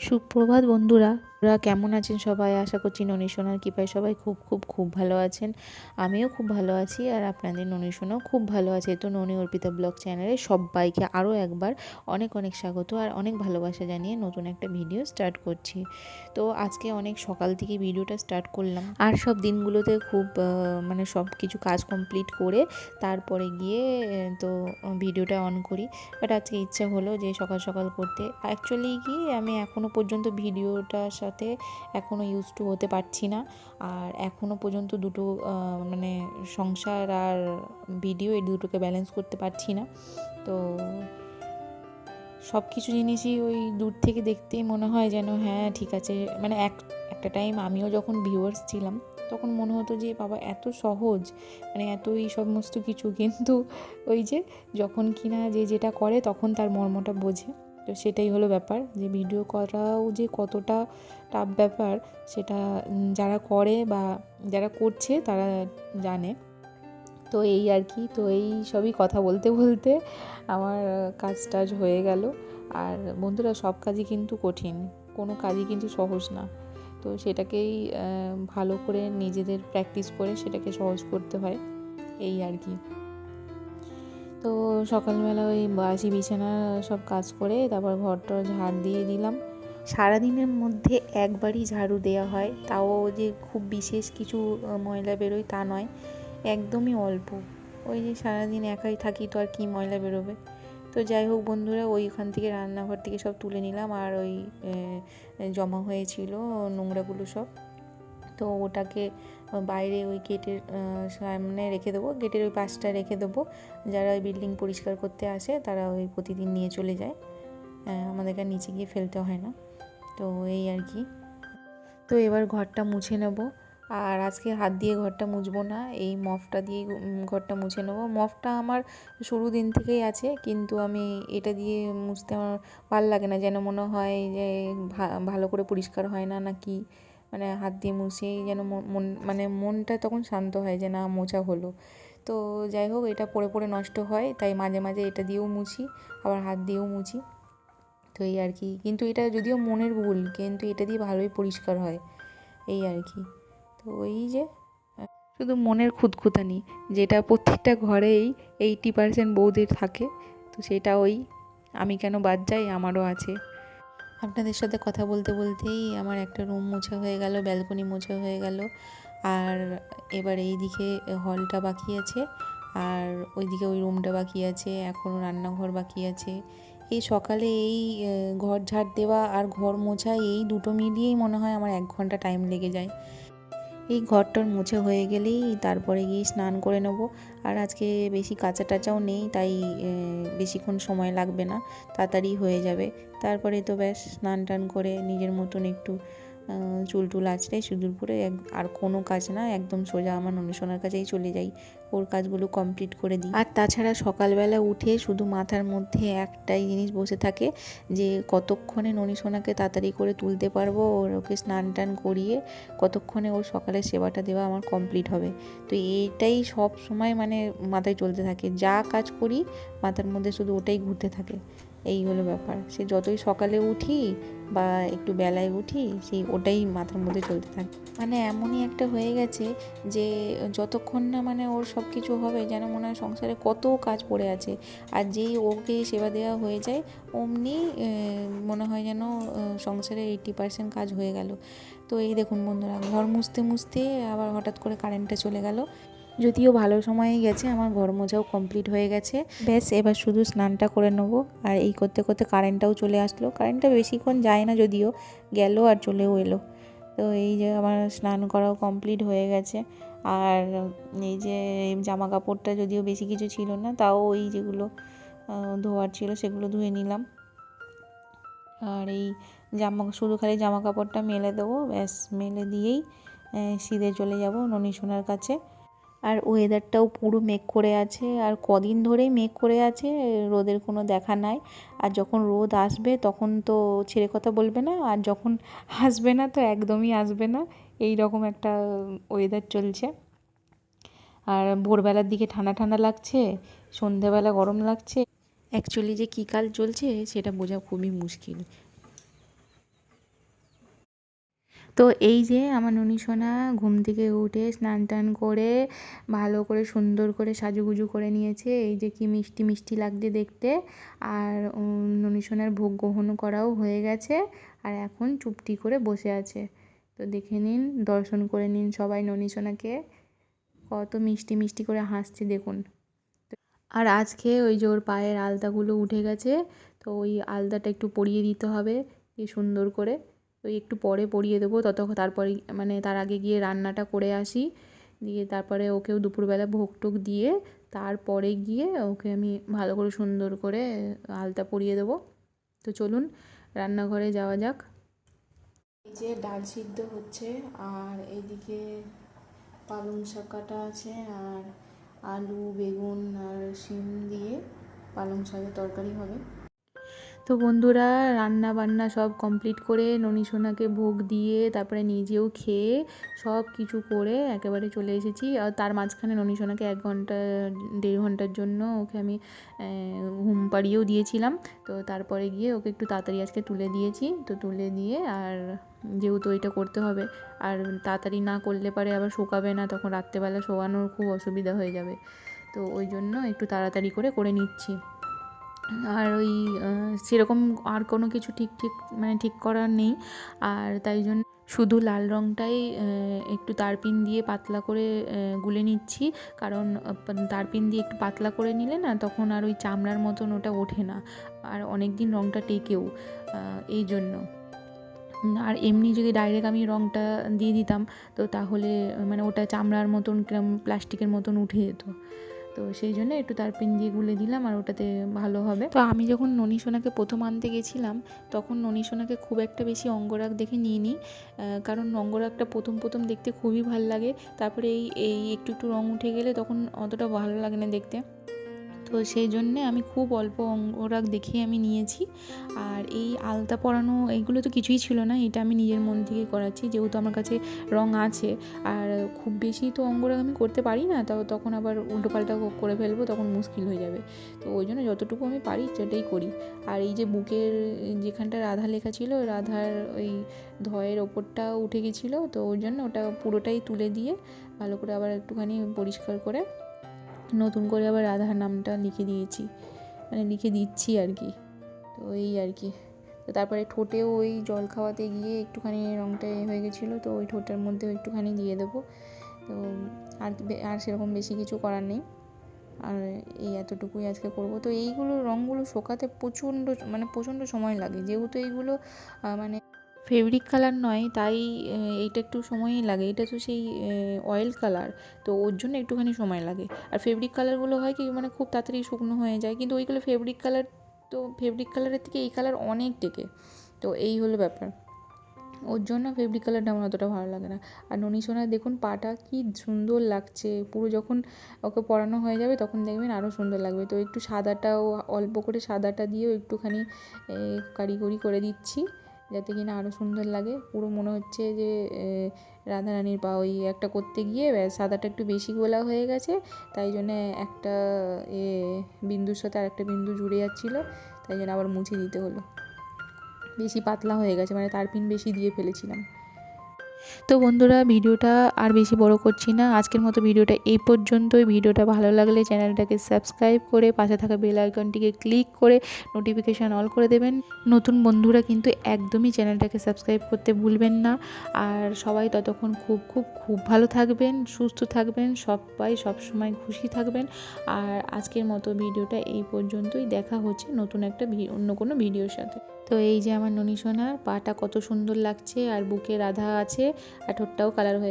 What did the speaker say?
সুপ্রভাত বন্ধুরা। ওরা কেমন আছেন সবাই? আশা করছি ননী সোনার কৃপায় সবাই খুব খুব খুব ভালো আছেন। আমিও খুব ভালো আছি আর আপনাদের ননী সোনাও খুব ভালো আছে। তো ননী অর্পিতা ব্লগ চ্যানেলে সবাইকে আরও একবার অনেক অনেক স্বাগত আর অনেক ভালোবাসা জানিয়ে নতুন একটা ভিডিও স্টার্ট করছি। তো আজকে অনেক সকাল থেকে ভিডিওটা স্টার্ট করলাম। আর সব দিনগুলোতে খুব মানে সব কিছু কাজ কমপ্লিট করে তারপরে গিয়ে তো ভিডিওটা অন করি। বাট আজকে ইচ্ছা হলো যে সকাল সকাল করতে। অ্যাকচুয়ালি কি আমি এখনও পর্যন্ত ভিডিওটার সাথে এখনও ইউজ টু হতে পারছি না। আর এখনও পর্যন্ত দুটো মানে সংসার আর ভিডিও এই দুটোকে ব্যালেন্স করতে পারছি না। তো সব কিছু জিনিসই ওই দূর থেকে দেখতেই মনে হয় যেন হ্যাঁ ঠিক আছে। মানে এক, একটা টাইম আমিও যখন ভিউয়ার্স ছিলাম, তখন মনে হতো যে, বাবা, এত সহজ মানে এতই সমস্ত কিছু। কিন্তু ওই যে যখন কিনা যে যেটা করে, তখন তার মর্মটা বোঝে। তো সেটাই হলো ব্যাপার যে ভিডিও করাও যে কতটা টাফ ব্যাপার সেটা যারা করে বা যারা করছে তারা জানে। তো এই আর কি, তো এই সবই কথা বলতে বলতে আমার কাজ টাজ হয়ে গেল। আর বন্ধুরা, সব কাজই কিন্তু কঠিন, কোনো কাজই কিন্তু সহজ না। তো সেটাকেই ভালো করে নিজেদের প্র্যাকটিস করে সেটাকে সহজ করতে হয়, এই আর কি। তো সকালবেলা ওই বাসি বিছানা সব কাজ করে তারপর ঘরটা ঝাড় দিয়ে দিলাম। সারাদিনের মধ্যে একবারই ঝাড়ু দেওয়া হয়, তাও যে খুব বিশেষ কিছু ময়লা বেরোয় তা নয়, একদমই অল্প। ওই যে সারাদিন একাই থাকি তো আর কি ময়লা বেরোবে। তো যাই হোক বন্ধুরা, ওইখান থেকে রান্নাঘর থেকে সব তুলে নিলাম আর ওই জমা হয়েছিল নোংরাগুলো সব। তো ওটাকে বাইরে ওই গেটের সামনে রেখে দেবো। গেটের ওই পাশটা রেখে দেবো। যারা ওই বিল্ডিং পরিষ্কার করতে আসে, তারা ওই প্রতিদিন নিয়ে চলে যায়। আমাদেরকে নিচে গিয়ে ফেলতে হয় না। তো এই আর কি। তো এবার ঘরটা মুছে নেব। আর আজকে হাত দিয়ে ঘরটা মুছবো না। এই মফটা দিয়ে ঘরটা মুছে নেব। মফটা আমার শুরু দিন থেকেই আছে। কিন্তু আমি এটা দিয়ে মুছতে আমার ভালো লাগে না। যেন মনে হয় যে ভালো করে পরিষ্কার হয় না না কি। মানে হাত দিয়ে মুছেই যেন মন মন- মানে মনটা তখন শান্ত হয় যে না, মোছা হলো। তো যাই হোক, এটা পড়ে পড়ে নষ্ট হয়, তাই মাঝে মাঝে এটা দিয়েও মুছি, আবার হাত দিয়েও মুছি। তো এই আর কি। কিন্তু এটা যদিও মনের ভুল, কিন্তু এটা দিয়ে ভালোই পরিষ্কার হয়, এই আর কি। তো ওই যে, শুধু মনের খুঁতখুতানি, যেটা প্রত্যেকটা ঘরেই এইটি পার্সেন্ট বৌদের থাকে, তো সেটা ওই, আমি কেন বাদ যাই? আমারও আছে। আপনাদের সাথে কথা বলতে বলতেই আমার একটা রুম মোছা হয়ে গেল ব্যালকনি মোছা হয়ে গেল। আর এবার এই দিকে হলটা বাকি আছে, আর ওই দিকে ওই রুমটা বাকি আছে এখনও রান্নাঘর বাকি আছে। এই সকালে এই ঘর ঝাড় দেওয়া আর ঘর মোছা এই দুটো মিলিয়েই মনে হয় আমার এক ঘণ্টা টাইম লেগে যায়। এই ঘরটার মুছে হয়ে গেলেই তারপরে গিয়ে স্নান করে নেব। আর আজকে বেশি কাঁচা টাচাও নেই, তাই বেশিক্ষণ সময় লাগবে না, তাড়াতাড়ি হয়ে যাবে। তারপরে তো ব্যাস স্নান টান করে নিজের মতন একটু চুল টুল আঁচড়ে, সিঁদুর পরে আর কোনো কাজ না, একদম সোজা আমার ননুসোনার কাছেই চলে যাই। ওর কাজগুলো কমপ্লিট করে দিই। আর তাছাড়া সকালবেলা উঠে শুধু মাথার মধ্যে একটাই জিনিস বসে থাকে, যে কতক্ষণে ননিসোনাকে তাড়াতাড়ি করে তুলতে পারব, ওর ওকে স্নান টান করিয়ে কতক্ষণে ওর সকালের সেবাটা দেওয়া আমার কমপ্লিট হবে। তো এটাই সব সময় মানে মাথায় চলতে থাকে। যা কাজ করি, মাথার মধ্যে শুধু ওটাই ঘুরতে থাকে। এই হলো ব্যাপার। সে যতই সকালে উঠি বা একটু বেলায় উঠি সেই ওটাই মাথার মধ্যে চলতে থাকে। মানে এমনই একটা হয়ে গেছে যে, যতক্ষণ না মানে ওর সব কিছু হবে, যেন মনে হয় সংসারে কত কাজ পড়ে আছে। আর যেই ওকে সেবা দেওয়া হয়ে যায়, অমনি মনে হয় যেন সংসারে এইটি পার্সেন্ট কাজ হয়ে গেল। তো এই দেখুন বন্ধুরা, ঘর মুছতে মুছতে আবার হঠাৎ করে কারেন্টটা চলে গেল। যদিও ভালো সময়ে গেছে, আমার ঘর মোজাও কমপ্লিট হয়ে গেছে। ব্যাস, এবার শুধু স্নানটা করে নেব। আর এই করতে করতে কারেন্টটাও চলে আসলো। কারেন্টটা বেশিক্ষণ যায় না যদিও, গেল আর চলেও এলো। তো এই যে আমার স্নান করাও কমপ্লিট হয়ে গেছে। আর এই যে জামা কাপড়টা যদিও বেশি কিছু ছিল না, তাও ওই যেগুলো ধোয়ার ছিল সেগুলো ধুয়ে নিলাম। আর এই জামা, শুধু খালি জামা কাপড়টা মেলে দেবো, ব্যাস, মেলে দিয়েই সিধে চলে যাব ননী সোনার কাছে। আর ওয়েদারটাও পুরো মেঘ করে আছে। আর কদিন ধরেই মেঘ করে আছে, রোদের কোনো দেখা নাই। আর যখন রোদ আসবে, তখন তো ছেড়ে কথা বলবে না। আর যখন আসবে না, তো একদমই আসবে না। এই রকম একটা ওয়েদার চলছে। আর ভোরবেলার দিকে ঠান্ডা ঠান্ডা লাগছে, সন্ধেবেলা গরম লাগছে। অ্যাকচুয়ালি যে কী কাল চলছে, সেটা বোঝা খুবই মুশকিল। তো এই যে আমার ননি সোনা ঘুম থেকে উঠে স্নান টান করে ভালো করে সুন্দর করে সাজুগুজু করে নিয়েছে, এই যে কি মিষ্টি মিষ্টি লাগছে দেখতে। আর ননি সোনার ভোগ গ্রহণ করাও হয়ে গেছে, আর এখন চুপটি করে বসে আছে। তো দেখে নিন, দর্শন করে নিন সবাই ননি সোনাকে। কত মিষ্টি মিষ্টি করে হাসছে, দেখুন। আর আজকে ওই যে ওর পায়ের আলতাগুলো উঠে গেছে, তো ওই আলতাটা একটু পরিয়ে দিতে হবে কি সুন্দর করে। ওই একটু পরে পরিয়ে দেবো ততক্ষণ তারপরে মানে তার আগে গিয়ে রান্নাটা করে আসি। দিয়ে তারপরে ওকেও দুপুরবেলা ভোগ টোক দিয়ে তারপরে গিয়ে ওকে আমি ভালো করে সুন্দর করে আলতা পরিয়ে দেবো। তো চলুন রান্নাঘরে যাওয়া যাক। এই যে ডাল সিদ্ধ হচ্ছে, আর এইদিকে পালং শাক কাটা আছে, আর আলু, বেগুন, আর শিম দিয়ে পালং শাকের তরকারি হবে। তো বন্ধুরা রান্না বান্না সব কমপ্লিট করে ননি সোনাকে ভোগ দিয়ে তারপরে নিজেও খেয়ে সব কিছু করে একেবারে চলে এসেছি। আর তার মাঝখানে ননি সোনাকে এক ঘণ্টা, দেড় ঘণ্টার জন্য ওকে আমি ঘুম পাড়িয়েও দিয়েছিলাম। তো তারপরে গিয়ে ওকে একটু তাড়াতাড়ি আজকে তুলে দিয়েছি। তো তুলে দিয়ে আর যেহেতু এটা করতে হবে, আর তাড়াতাড়ি না করলে পারে আবার শোকাবে না, তখন রাত্রেবেলা শোয়ানোর খুব অসুবিধা হয়ে যাবে। তো ওই জন্য একটু তাড়াতাড়ি করে করে নিচ্ছি। আর ওই সেরকম আর কোনো কিছু ঠিক ঠিক মানে ঠিক করার নেই। আর তাই জন্য শুধু লাল রঙটাই একটু তারপিন দিয়ে পাতলা করে গুলে নিচ্ছি। কারণ তারপিন দিয়ে একটু পাতলা করে নিলে না তখন আর ওই চামড়ার মতন ওটা ওঠে না। আর অনেক দিন রঙটা টেকেও এই জন্য। আর এমনি যদি ডাইরেক্ট আমি রঙটা দিয়ে দিতাম, তো তাহলে মানে ওটা চামড়ার মতন প্লাস্টিকের মতন উঠে যেত। তো সেই জন্য একটু তার পিন দিয়ে গুলে দিলাম আর ওটাতে ভালো হবে। তো আমি যখন ননি সোনাকে প্রথম আনতে গেছিলাম, তখন ননি সোনাকে খুব একটা বেশি অঙ্গরাগ দেখে নিয়ে নিই কারণ অঙ্গরাগটা প্রথম প্রথম দেখতে খুবই ভালো লাগে। তারপরে এই এই একটু একটু রঙ উঠে গেলে তখন অতটা ভালো লাগে না দেখতে। তো সেই জন্যে আমি খুব অল্প অঙ্গরাগ দেখেই আমি নিয়েছি। আর এই আলতা পরানো এইগুলো তো কিছুই ছিল না, এটা আমি নিজের মন থেকে করাচ্ছি, যেহেতু আমার কাছে রং আছে। আর খুব বেশি তো অঙ্গরাগ আমি করতে পারি না তো তখন আবার উল্টোপাল্টা করে ফেলব, তখন মুশকিল হয়ে যাবে। তো ওই জন্য যতটুকু আমি পারি সেটাই করি। আর এই যে বুকের যেখানটা রাধা লেখা ছিল, রাধার ওই ধয়ের ওপরটা উঠে গেছিল, তো ওই জন্য ওটা পুরোটাই তুলে দিয়ে ভালো করে আবার একটুখানি পরিষ্কার করে নতুন করে আবার রাধার নামটা লিখে দিয়েছি। মানে লিখে দিচ্ছি আর কি। তো এই আর কি। তো তারপরে ঠোঁটেও ওই জল খাওয়াতে গিয়ে একটুখানি রঙটা হয়ে গেছিল, তো ওই ঠোঁটের মধ্যেও একটুখানি দিয়ে দেবো। তো আর আর সেরকম বেশি কিছু করার নেই। আর এই এতটুকুই আজকে করব। তো এইগুলো রঙগুলো শোকাতে প্রচণ্ড মানে প্রচণ্ড সময় লাগে। যেহেতু এইগুলো মানে ফেব্রিক কালার নয়, তাই এইটা একটু সময়ই লাগে। এটা তো সেই অয়েল কালার তো ওর জন্য একটুখানি সময় লাগে। আর ফেব্রিক কালারগুলো হয় কি মানে খুব তাড়াতাড়ি শুকনো হয়ে যায়, কিন্তু ওইগুলো ফেব্রিক কালার তো ফেব্রিক কালারের থেকে এই কালার অনেক টেকে, তো এই হলো ব্যাপার। ওর জন্য ফেব্রিক কালারটা আমার অতটা ভালো লাগে না। আর ননী সোনার দেখুন পাটা কি সুন্দর লাগছে, পুরো যখন ওকে পরানো হয়ে যাবে তখন দেখবেন আরও সুন্দর লাগবে। তো একটু সাদাটাও, অল্প করে সাদাটা দিয়েও একটুখানি কারিগরি করে দিচ্ছি। যাতে কিনা আরও সুন্দর লাগে। পুরো মনে হচ্ছে যে রাধারানীর পা ওই একটা করতে গিয়ে সাদাটা একটু বেশি গোলা হয়ে গেছে। তাই জন্যে একটা, এ, বিন্দুর সাথে আর একটা বিন্দু জুড়ে যাচ্ছিল। তাই জন্য আবার মুছে দিতে হলো। বেশি পাতলা হয়ে গেছে মানে তার পিন বেশি দিয়ে ফেলেছিলাম। তো বন্ধুরা, ভিডিওটা আর বেশি বড় করছি না। আজকের মতো ভিডিওটা এই পর্যন্তই। ভিডিওটা ভালো লাগলে চ্যানেলটাকে সাবস্ক্রাইব করে পাশে থাকা বেল আইকনটিকে ক্লিক করে নোটিফিকেশান অল করে দেবেন। নতুন বন্ধুরা কিন্তু একদমই চ্যানেলটাকে সাবস্ক্রাইব করতে ভুলবেন না। আর সবাই ততক্ষণ খুব খুব খুব ভালো থাকবেন, সুস্থ থাকবেন, সবাই সবসময় খুশি থাকবেন। আর আজকের মতো ভিডিওটা এই পর্যন্তই। দেখা হচ্ছে নতুন একটা অন্য কোনো ভিডিওর সাথে। তো এই যে আমার ননী সোনার পাটা কত সুন্দর লাগছে আর বুকে রাধা আছে আর ঠোঁটটাও কালার হয়ে